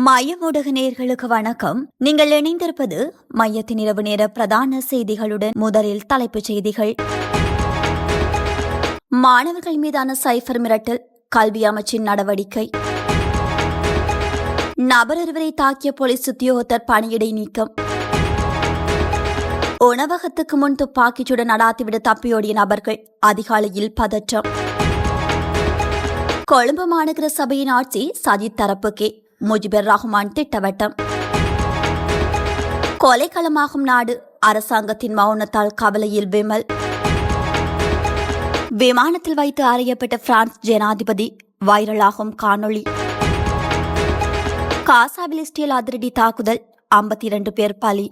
மைய ஊடக நேயர்களுக்கு வணக்கம். நீங்கள் இணைந்திருப்பது மையத்தின் இரவு நேர பிரதான செய்திகளுடன் முதலில் தலைப்புச் செய்திகள். மாணவர்கள் மீதான சைபர் மிரட்டல் கல்வி அமைச்சின் நடவடிக்கை. நபர் ஒருவரை தாக்கிய போலீஸ் உத்தியோகத்தர் பணியிடை நீக்கம். உணவகத்துக்கு முன் துப்பாக்கிச்சுடன் நடாத்திவிட தப்பியோடிய நபர்கள் அதிகாலையில் பதற்றம். கொழும்பு மாநகர சபையின் ஆட்சி சஜித் தரப்புக்கே. முஜிபுர் ரஹ்மான் திட்டவட்டம். கொலைக்களமாகும் நாடு அரசாங்கத்தின் மௌனத்தால் கவலையில் விமல். விமானத்தில் வைத்து அறியப்பட்ட பிரான்ஸ் ஜனாதிபதி வைரலாகும் காணொளி. காசாவில் இஸ்ரேல் அதிரடி தாக்குதல் ஐம்பத்தி இரண்டு பேர் பலி.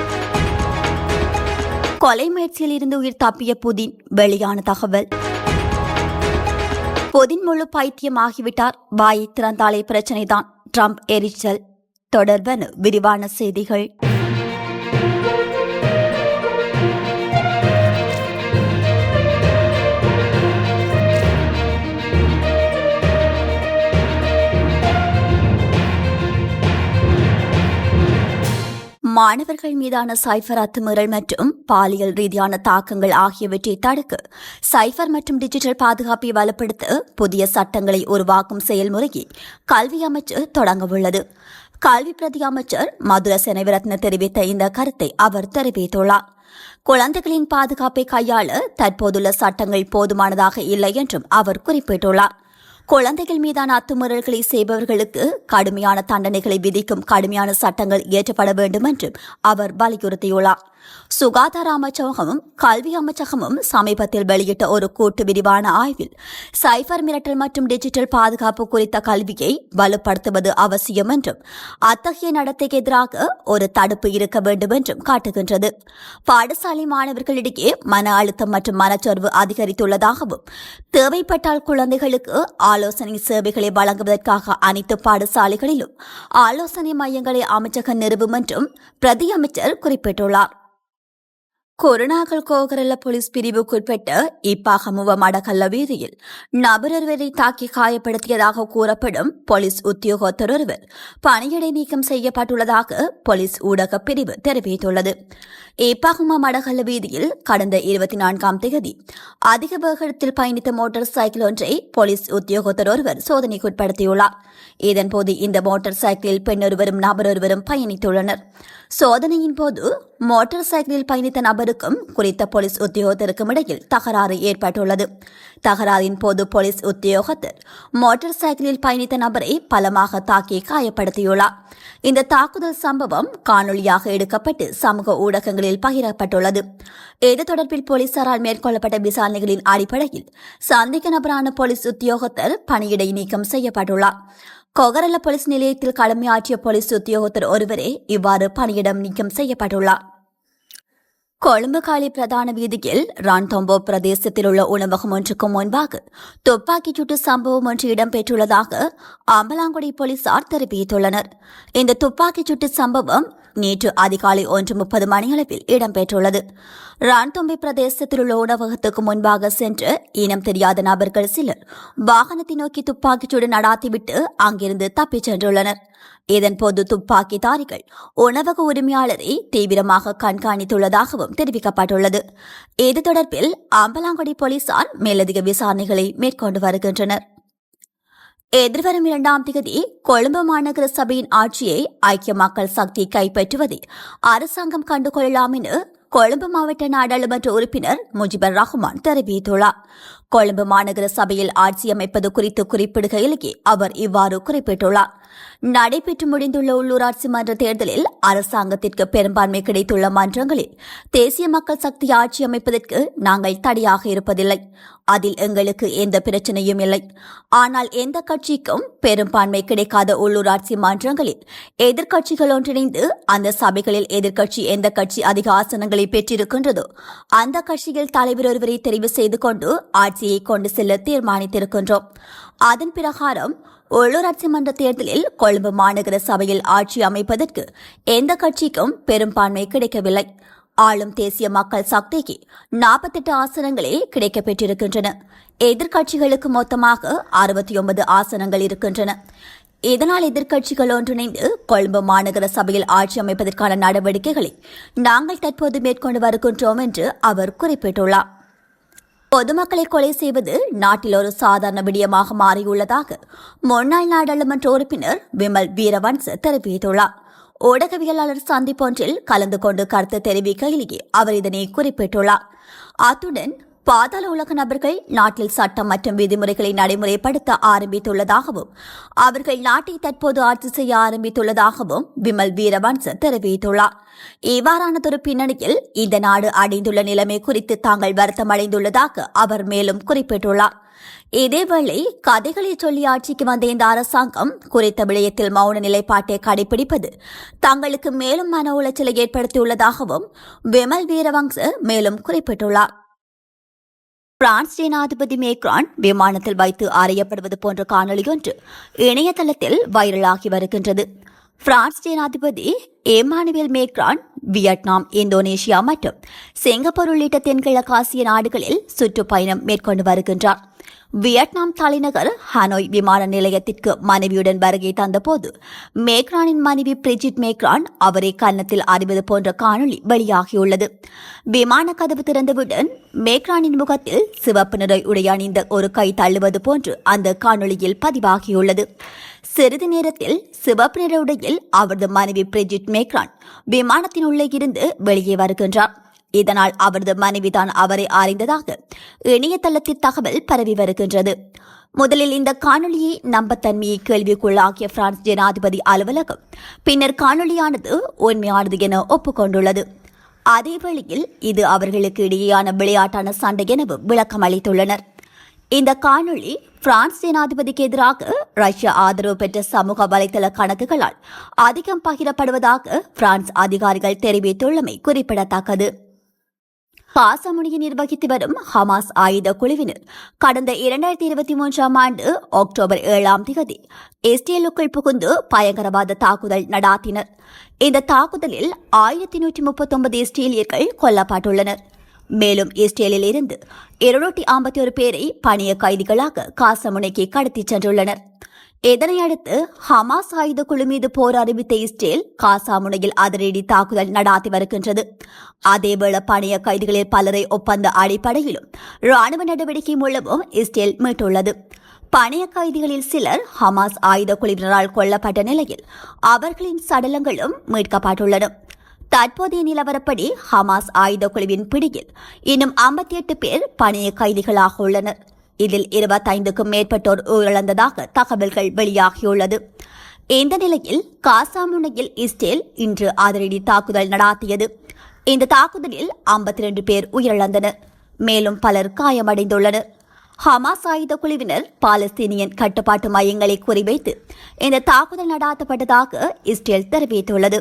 கொலை முயற்சியில் இருந்து உயிர் தப்பிய புதின் வெளியான தகவல். புதின் முழு பைத்தியமாகிவிட்டார் வாயை திறந்தாலே பிரச்சனைதான். ட்ரம்ப் எரிச்சல் தொடர்பன விரிவான செய்திகள். மாணவர்கள் மீதான சைபர் அத்துமீறல் மற்றும் பாலியல் ரீதியான தாக்கங்கள் ஆகியவற்றை தடுக்க சைபர் மற்றும் டிஜிட்டல் பாதுகாப்பை வலுப்படுத்த புதிய சட்டங்களை உருவாக்கும் செயல்முறையை கல்வி அமைச்சர் தொடங்கவுள்ளது. கல்வி பிரதி அமைச்சர் மதுர செனவிரத்ன தெரிவித்த இந்த கருத்தை அவர் தெரிவித்துள்ளார். குழந்தைகளின் பாதுகாப்பை கையாள தற்போதுள்ள சட்டங்கள் போதுமானதாக இல்லை என்றும் அவர் குறிப்பிட்டுள்ளார். குழந்தைகள் மீதான அத்துமீறல்களை செய்பவர்களுக்கு கடுமையான தண்டனைகளை விதிக்கும் கடுமையான சட்டங்கள் இயற்றப்பட வேண்டும் என்றும் அவர் வலியுறுத்தியுள்ளார். சுகாதார அமைச்சகமும் கல்வி அமைச்சகமும் சமீபத்தில் வெளியிட்ட ஒரு கூட்டு விரிவான ஆய்வில் சைபர் மிரட்டல் மற்றும் டிஜிட்டல் பாதுகாப்பு குறித்த கல்வியை வலுப்படுத்துவது அவசியம் என்றும் அத்தகைய நடத்தைக்கு எதிராக ஒரு தடுப்பு இருக்க வேண்டும் என்றும் காட்டுகின்றது. பாடசாலை மாணவர்களிடையே மன அழுத்தம் மற்றும் மனச்சோர்வு அதிகரித்துள்ளதாகவும் தேவைப்பட்டால் குழந்தைகளுக்கு ஆலோசனை சேவைகளை வழங்குவதற்காக அனைத்து பாடசாலைகளிலும் ஆலோசனை மையங்களை அமைச்சகம் நிறுவும் என்றும் பிரதி அமைச்சர் குறிப்பிட்டுள்ளார். கொரோனாக்கள் கோகரல்ல போலீஸ் பிரிவுக்குட்பட்ட இப்பாகமுவ மடக்கல்ல வீதியில் நபரொருவரை தாக்கி காயப்படுத்தியதாக கூறப்படும் போலீஸ் உத்தியோகத்தர் ஒருவர் பணியிடை நீக்கம் செய்யப்பட்டுள்ளதாக போலீஸ் ஊடக பிரிவு தெரிவித்துள்ளது. இப்பாகம மடக்கல்ல வீதியில் கடந்த இருபத்தி நான்காம் தேதி அதிக வேகத்தில் பயணித்த மோட்டார் சைக்கிள் ஒன்றை போலீஸ் உத்தியோகத்தர் ஒருவர் சோதனைக்குட்படுத்தியுள்ளார். இதன்போது இந்த மோட்டார் சைக்கிளில் பெண்ணொருவரும் நபரொருவரும் பயணித்துள்ளனர். சோதனையின் போது மோட்டார் சைக்கிளில் பயணித்த நபர் நபருக்கும் குறித்த போலீஸ் உத்தியோகத்தருக்கும் இடையில் தகராறு ஏற்பட்டுள்ளது. தகராறின் போது போலீஸ் உத்தியோகத்தர் மோட்டார் சைக்கிளில் பயணித்த நபரை பலமாக தாக்கி காயப்படுத்தியுள்ளார். இந்த தாக்குதல் சம்பவம் காணொலியாக எடுக்கப்பட்டு சமூக ஊடகங்களில் பகிரப்பட்டுள்ளது. இது தொடர்பில் போலீசாரால் மேற்கொள்ளப்பட்ட விசாரணைகளின் அடிப்படையில் சந்தேக நபரான போலீஸ் உத்தியோகத்தர் பணியிடை நீக்கம் செய்யப்பட்டுள்ளார். கொகரல போலீஸ் நிலையத்தில் கடமையாற்றிய போலீஸ் உத்தியோகத்தர் ஒருவரே இவ்வாறு பணியிடம் நீக்கம் செய்யப்பட்டுள்ளார். கொழும்புகாலி பிரதான வீதியில் ரான்தொம்போ பிரதேசத்தில் உள்ள உணவகம் ஒன்றுக்கு முன்பாக துப்பாக்கிச் சூட்டு சம்பவம் ஒன்று இடம்பெற்றுள்ளதாக அம்பலாங்குடி போலீசார் தெரிவித்துள்ளனர். இந்த துப்பாக்கிச் சூட்டு சம்பவம் நேற்று அதிகாலை ஒன்று முப்பது மணியளவில் இடம்பெற்றுள்ளது. ரான்தொம்பி பிரதேசத்தில் உள்ள உணவகத்துக்கு முன்பாக சென்று இனம் தெரியாத நபர்கள் சிலர் வாகனத்தை நோக்கி துப்பாக்கிச்சூடு நடாத்திவிட்டு அங்கிருந்து தப்பிச் சென்றுள்ளனர். இதன்போது துப்பாக்கிதாரிகள் உணவக உரிமையாளரை தீவிரமாக கண்காணித்துள்ளதாகவும் தெரிவிக்கப்பட்டுள்ளது. இது தொடர்பில் அம்பலாங்குடி போலீசார் மேலதிக விசாரணைகளை மேற்கொண்டு வருகின்றனர். எதிர்வரும் இரண்டாம் தேதி கொழும்பு மாநகர சபையின் ஆட்சியை ஐக்கிய மக்கள் சக்தி கைப்பற்றுவதை அரசாங்கம் கண்டுகொள்ளலாம் என கொழும்பு மாவட்ட நாடாளுமன்ற உறுப்பினர் முஜிபர் ரஹ்மான் தெரிவித்துள்ளார். கொழும்பு மாநகர சபையில் ஆட்சி அமைப்பது குறித்து குறிப்பிடுகையிலேயே அவர் இவ்வாறு குறிப்பிட்டுள்ளார். நடைபெற்று முடிந்துள்ள உள்ளூராட்சி மன்ற தேர்தலில் அரசாங்கத்திற்கு பெரும்பான்மை கிடைத்துள்ள மன்றங்களில் தேசிய மக்கள் சக்தி ஆட்சி அமைப்பதற்கு நாங்கள் தடையாக இருப்பதில்லை. அதில் எங்களுக்கு எந்த பிரச்சனையும் இல்லை. ஆனால் எந்த கட்சிக்கும் பெரும்பான்மை கிடைக்காத உள்ளூராட்சி மன்றங்களில் எதிர்க்கட்சிகள் ஒன்றிணைந்து அந்த சபைகளில் எதிர்க்கட்சி எந்த கட்சி அதிக ஆசனங்களை பெற்றிருக்கின்றதோ அந்த கட்சியில் தலைவர் ஒருவரை தெரிவு செய்து கொண்டு ஆட்சியை கொண்டு செல்ல தீர்மானித்திருக்கின்றோம். அதன் பிரகாரம் உள்ளூராட்சி மன்ற தேர்தலில் கொழும்பு மாநகர சபையில் ஆட்சி அமைப்பதற்கு எந்த கட்சிக்கும் பெரும்பான்மை கிடைக்கவில்லை. ஆளும் தேசிய மக்கள் சக்திக்கு நாற்பத்தெட்டு ஆசனங்களே கிடைக்கப் பெற்றிருக்கின்றன எதிர்க்கட்சிகளுக்கு மொத்தமாக அறுபத்தி ஒன்பது ஆசனங்கள் இருக்கின்றன. இதனால் எதிர்க்கட்சிகள் ஒன்றிணைந்து கொழும்பு மாநகர சபையில் ஆட்சி அமைப்பதற்கான நடவடிக்கைகளை நாங்கள் தற்போது மேற்கொண்டு வருகின்றோம் என்று அவர் குறிப்பிட்டுள்ளார். பொதுமக்களை கொலை செய்வது நாட்டில் ஒரு சாதாரண விடயமாக மாறியுள்ளதாக முன்னாள் நாடாளுமன்ற உறுப்பினர் விமல் வீரவன்ஸ் தெரிவித்துள்ளார். ஊடகவியலாளர் சந்திப்பொன்றில் கலந்து கொண்டு கருத்து தெரிவிக்கையிலேயே அவர் இதனை குறிப்பிட்டுள்ளார். அத்துடன் பாதாள உலக நபர்கள் நாட்டில் சட்டம் மற்றும் விதிமுறைகளை நடைமுறைப்படுத்த ஆரம்பித்துள்ளதாகவும் அவர்கள் நாட்டை தற்போது ஆட்சி செய்ய ஆரம்பித்துள்ளதாகவும் விமல் வீரவன்ச தெரிவித்துள்ளார். இவ்வாறானதொரு பின்னணியில் இந்த நாடு அடைந்துள்ள நிலைமை குறித்து தாங்கள் வருத்தமடைந்துள்ளதாக அவர் மேலும் குறிப்பிட்டுள்ளார். இதேவேளை கதைகளை சொல்லி ஆட்சிக்கு வந்த இந்த அரசாங்கம் குறித்த விடயத்தில் மௌன நிலைப்பாட்டை கடைபிடிப்பது தங்களுக்கு மேலும் மன உளைச்சலை ஏற்படுத்தியுள்ளதாகவும் விமல் வீரவங்ச மேலும் குறிப்பிட்டுள்ளார். பிரான்ஸ் ஜனாதிபதி மேக்ரான் விமானத்தில் வைத்து அறையப்படுவது போன்ற காணொலி ஒன்று இணையதளத்தில் வைரலாகி வருகின்றது. பிரான்ஸ் ஜனாதிபதி ஏமானுவேல் மேக்ரான் வியட்நாம் இந்தோனேஷியா மற்றும் சிங்கப்பூர் உள்ளிட்ட தென்கிழக்காசிய நாடுகளில் சுற்றுப்பயணம் மேற்கொண்டு வருகின்றார். வியட்நாம் தலைநகர் ஹனோய் விமான நிலையத்திற்கு மனைவியுடன் வருகை தந்தபோது மேக்ரானின் மனைவி பிரிஜிட் மேக்ரான் அவரை கன்னத்தில் அறிவது போன்ற காணொளி வெளியாகியுள்ளது. விமான கதவு திறந்தவுடன் மேக்ரானின் முகத்தில் சிவப்பு நிறை உடையணிந்த ஒரு கை தள்ளுவது போன்று அந்த காணொளியில் பதிவாகியுள்ளது. சிறிது நேரத்தில் சிவப்பு நிற உடையில் அவரது மனைவி பிரிஜிட் மேக்ரான் விமானத்தின் உள்ளே இருந்து வெளியே வருகின்றார். இதனால் அவரது மனைவிதான் அவரை அறிந்ததாக இணையதளத்தில் தகவல் பரவி வருகின்றது. முதலில் இந்த காணொலியை நம்பத்தன்மையை கேள்விக்குள்ளாக்கிய பிரான்ஸ் ஜனாதிபதி அலுவலகம் பின்னர் காணொலியானது உண்மையானது என ஒப்புக்கொண்டுள்ளது. அதே வேளையில் இது அவர்களுக்கு இடையேயான விளையாட்டான சண்டை எனவும் விளக்கம் அளித்துள்ளனர். இந்த காணொளி பிரான்ஸ் ஜனாதிபதிக்கு எதிராக ரஷ்யா ஆதரவு பெற்ற சமூக வலைதள கணக்குகளால் அதிகம் பகிரப்படுவதாக பிரான்ஸ் அதிகாரிகள் தெரிவித்துள்ளமை குறிப்பிடத்தக்கது. பாசமுனையை நிர்வகித்து வரும் ஹமாஸ் ஆயுத குழுவினர் கடந்த இரண்டாயிரத்தி இருபத்தி மூன்றாம் ஆண்டு அக்டோபர் ஏழாம் தேதி இஸ்ரேலுக்குள் புகுந்து பயங்கரவாத தாக்குதல் நடாத்தினர். இந்த தாக்குதலில் ஆயிரத்தி நூற்றி முப்பத்தொன்பது இஸ்ரேலியர்கள் கொல்லப்பட்டுள்ளனர். மேலும் இஸ்ரேலில் இருந்து இருநூற்றி ஐம்பத்தி ஒரு பேரை பணிய கைதிகளாக காசமுனைக்கு கடத்திச் சென்றுள்ளனர். இதனையடுத்து ஹமாஸ் ஆயுத குழு மீது போர் அறிவித்த இஸ்ரேல் காசா முனையில் அதிரடி தாக்குதல் நடாத்தி வருகின்றது. அதேவேளை பணிய கைதிகளில் பலரை ஒப்பந்த அடிப்படையிலும் ராணுவ நடவடிக்கை மூலமும் இஸ்ரேல் மீட்டுள்ளது. பணிய கைதிகளில் சிலர் ஹமாஸ் ஆயுத குழுவினரால் கொல்லப்பட்ட நிலையில் அவர்களின் சடலங்களும் மீட்கப்பட்டுள்ளன. தற்போதைய நிலவரப்படி ஹமாஸ் ஆயுத குழுவின் பிடியில் இன்னும் ஐம்பத்தி எட்டு பேர் பணிய கைதிகளாக உள்ளனர். இதில் இருபத்தைந்துக்கும் மேற்பட்டோர் உயிரிழந்ததாக தகவல்கள் வெளியாகியுள்ளது. இந்த நிலையில் காசா முனையில் இஸ்ரேல் இன்று அதிரடி தாக்குதல் நடாத்தியது. இந்த தாக்குதலில் ஐம்பத்தி ரெண்டு பேர் உயிரிழந்தனர். மேலும் பலர் காயமடைந்துள்ளனர். ஹமாஸ் ஆயுத குழுவினர் பாலஸ்தீனியன் கட்டுப்பாட்டு மையங்களை குறிவைத்து இந்த தாக்குதல் நடாத்தப்பட்டதாக இஸ்ரேல் தெரிவித்துள்ளது.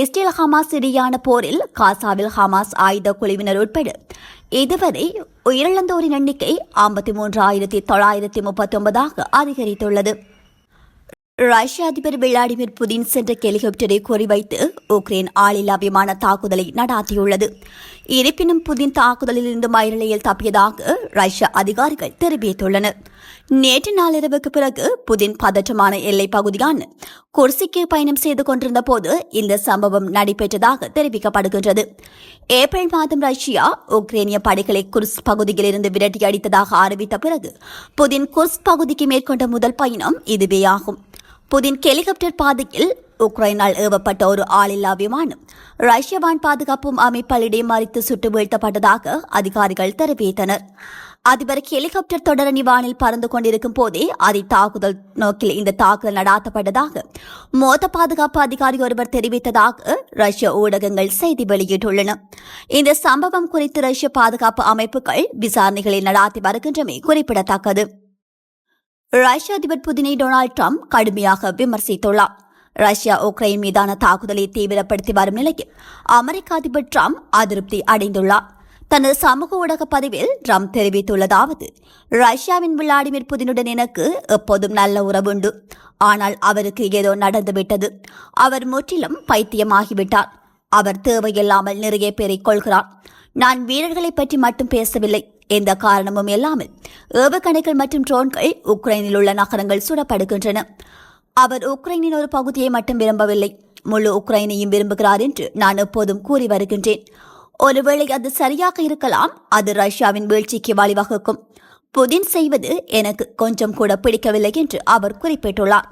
இஸ்ரேல் ஹமாஸ் இடையான போரில் காசாவில் ஹமாஸ் ஆயுத குழுவினர் உட்பட இதுவரை உயிரிழந்தோரின் எண்ணிக்கை ஐம்பத்தி மூன்று ஆயிரத்தி தொள்ளாயிரத்தி முப்பத்தி ஒன்பதாக அதிகரித்துள்ளது. ரஷ்ய அதிபர் விளாடிமிர் புதின் சென்ற ஹெலிகாப்டரை குறிவைத்து உக்ரைன் ஆளில்லா விமான தாக்குதலை நடாத்தியுள்ளது. இருப்பினும் புதின் தாக்குதலில் இருந்து மயிரிழையில் தப்பியதாக ரஷ்ய அதிகாரிகள் தெரிவித்துள்ளனர். நேற்று நாளிரவுக்கு பிறகு புதின் பதற்றமான எல்லைப் பகுதியான குர்சிக்கு பயணம் செய்து கொண்டிருந்த போது இந்த சம்பவம் நடைபெற்றதாக தெரிவிக்கப்படுகின்றது. ஏப்ரல் மாதம் ரஷ்யா உக்ரைனிய படைகளை குர்ஸ் பகுதியில் இருந்து விரட்டி அடித்ததாக அறிவித்த பிறகு புதின் குர்ஸ் பகுதிக்கு மேற்கொண்ட முதல் பயணம் இதுவேயாகும். புதின் ஹெலிகாப்டர் பாதையில் உக்ரைனால் ஏவப்பட்ட ஒரு ஆளில்லா விமானம் ரஷ்ய வான் பாதுகாப்பும் அமைப்பால் இடைமறித்து சுட்டு வீழ்த்தப்பட்டதாக அதிகாரிகள் தெரிவித்தனர். அதிபர் ஹெலிகாப்டர் தொடரணி வானில் பறந்து கொண்டிருக்கும் போதே அதை தாக்குதல் நோக்கில் இந்த தாக்குதல் நடாத்தப்பட்டதாக மோத பாதுகாப்பு அதிகாரி ஒருவர் தெரிவித்ததாக ரஷ்ய ஊடகங்கள் செய்தி வெளியிட்டுள்ளன. இந்த சம்பவம் குறித்து ரஷ்ய பாதுகாப்பு அமைப்புகள் விசாரணைகளை நடாத்தி வருகின்றமை குறிப்பிடத்தக்கது. ரஷ்ய அதிபர் புதினை டொனால்டு ட்ரம்ப் கடுமையாக விமர்சித்துள்ளார். ரஷ்யா உக்ரைன் மீதான தாக்குதலை தீவிரப்படுத்தி வரும் நிலையில் அமெரிக்க அதிபர் ட்ரம்ப் அதிருப்தி அடைந்துள்ளார். தனது சமூக ஊடக பதிவில் ட்ரம்ப் தெரிவித்துள்ளதாவது ரஷ்யாவின் விளாடிமிர் புதினுடன் எனக்கு எப்போதும் நல்ல உறவுண்டு ஆனால் அவருக்கு ஏதோ நடந்துவிட்டது அவர் முற்றிலும் பைத்தியமாகிவிட்டார். அவர் தேவையில்லாமல் நிறைய பேரை கொள்கிறார் நான் வீரர்களை பற்றி மட்டும் பேசவில்லை. எந்த காரணமும் இல்லாமல் ஏவுகணைகள் மற்றும் ட்ரோன்கள் உக்ரைனில் உள்ள நகரங்கள் சுடப்படுகின்றன. அவர் உக்ரைனின் ஒரு பகுதியை மட்டும் விரும்பவில்லை. முழு உக்ரைனையும் விரும்புகிறார் என்று நான் எப்போதும் கூறி வருகின்றேன். ஒருவேளை அது சரியாக இருக்கலாம் அது ரஷ்யாவின் வீழ்ச்சிக்கு வழிவகுக்கும். புதின் செய்வது எனக்கு கொஞ்சம் கூட பிடிக்கவில்லை என்று அவர் குறிப்பிட்டுள்ளார்.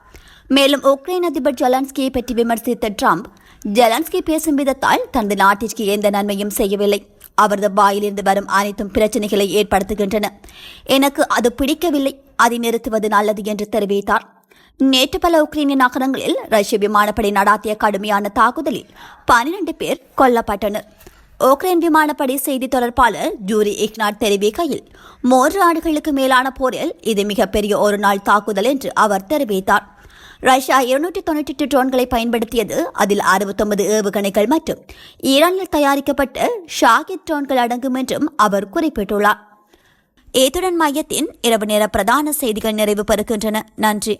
மேலும் உக்ரைன் அதிபர் ஜெலன்ஸ்கியை பற்றி விமர்சித்த ட்ரம்ப் ஜெலன்ஸ்கி பேசும் விதத்தால் தனது நாட்டிற்கு எந்த நன்மையும் செய்யவில்லை. அவரது வாயிலிருந்து வரும் அனைத்தும் பிரச்சனைகளை ஏற்படுத்துகின்றன. எனக்கு அது பிடிக்கவில்லை. அதை நிறுத்துவது நல்லது என்று தெரிவித்தார். நேற்று பல உக்ரைனிய நகரங்களில் ரஷ்ய விமானப்படை நடாத்திய கடுமையான தாக்குதலில் பனிரெண்டு பேர் கொல்லப்பட்டனர். உக்ரைன் விமானப்படை செய்தி தொடர்பாளர் ஜூரி இக்னாட் தெரிவிக்கையில் மூன்று ஆண்டுகளுக்கு மேலான போரில் இது மிகப்பெரிய ஒரு நாள் தாக்குதல் என்று அவர் தெரிவித்தார். ரஷ்யா இருநூற்றி தொண்ணூற்றி எட்டு ட்ரோன்களை பயன்படுத்தியது. அதில் அறுபத்தொன்பது ஏவுகணைகள் மற்றும் ஈரானில் தயாரிக்கப்பட்ட ஷாகித் ட்ரோன்கள் அடங்கும் என்றும் அவர் குறிப்பிட்டுள்ளார். ஏதுடன் மையத்தின் இரவு நேர பிரதான செய்திகள் நிறைவு பெறுகின்றன. நன்றி.